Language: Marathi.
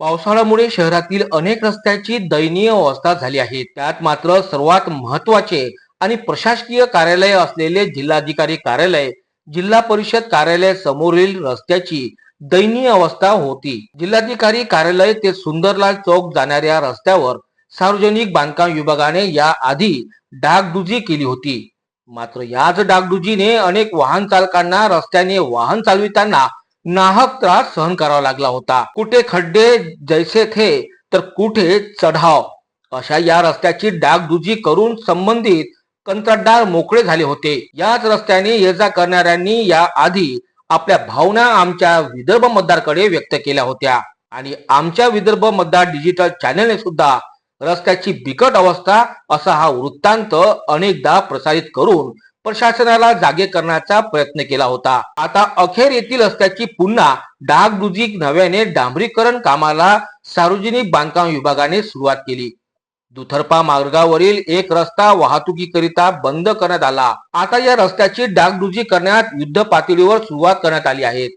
पावसाळ्यामुळे शहरातील अनेक रस्त्याची दयनीय अवस्था झाली आहे. त्यात मात्र सर्वात महत्त्वाचे आणि प्रशासकीय कार्यालय असलेले जिल्हाधिकारी कार्यालय जिल्हा परिषद कार्यालय समोरील रस्त्याची दयनीय अवस्था होती. जिल्हाधिकारी कार्यालय ते सुंदरलाल चौक जाणाऱ्या रस्त्यावर सार्वजनिक बांधकाम विभागाने या आधी डागडुजी केली होती. मात्र याच डागडुजीने अनेक वाहन चालकांना रस्त्याने वाहन चालविताना नाहक त्रास सहन करावा लागला होता. कुठे खड्डे जैसे थे तर कुठे चढाव? अशा या रस्त्याची डागडुजी करून संबंधित कंत्राटदार मोकळे झाले होते. याच रस्त्याने ये जा करणाऱ्यांनी या आधी आपल्या भावना आमच्या विदर्भ मतदारकडे व्यक्त केल्या होत्या. आणि आमच्या विदर्भ मतदार डिजिटल चॅनलने सुद्धा रस्त्याची बिकट अवस्था असा हा वृत्तांत अनेकदा प्रसारित करून प्रशासनाला जागे करण्याचा प्रयत्न केला होता. आता अखेर येथील रस्त्याची पुन्हा डागडुजी नव्याने डांबरीकरण कामाला सार्वजनिक बांधकाम विभागाने सुरुवात केली. दुथरपा मार्गावरील एक रस्ता वाहतुकीकरिता बंद करण्यात आला. आता या रस्त्याची डागडुजी करण्यात युद्ध पातळीवर सुरुवात करण्यात आली आहे.